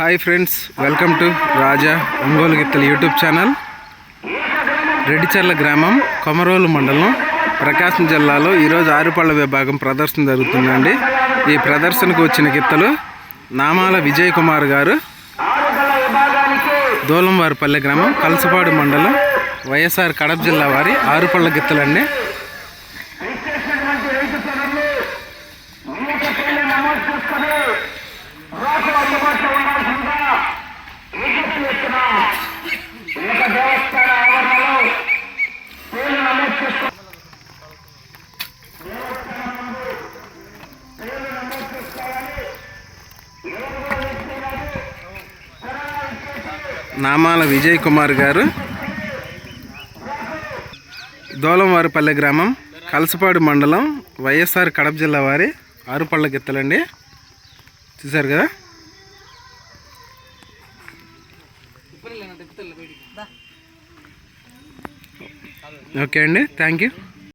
Hi friends welcome to Raja Ongole గిత్తలు YouTube channel Reddicherla గ్రామం కొమరోలు మండలం ప్రకాశం జిల్లాలో ఈరోజు ఆరుపళ్ళ విభాగం ప్రదర్శన జరుగుతుందండి. ఈ ప్రదర్శనకు వచ్చిన గిత్తలు నామాల విజయ్ కుమార్ గారు దూలంవారిపల్లె గ్రామం కలసపాడు మండలం వైఎస్ఆర్ కడప జిల్లా వారి ఆరుపళ్ళ గిత్తలండి. నామాల విజయ్ కుమార్ గారు. దోలంవారిపల్లె గ్రామం కలసపాడు మండలం వైఎస్ఆర్ కడప జిల్లా వారి ఆరుపళ్ళ గిత్తలండి. చూసారు కదా? ఓకే అండి థ్యాంక్ యూ.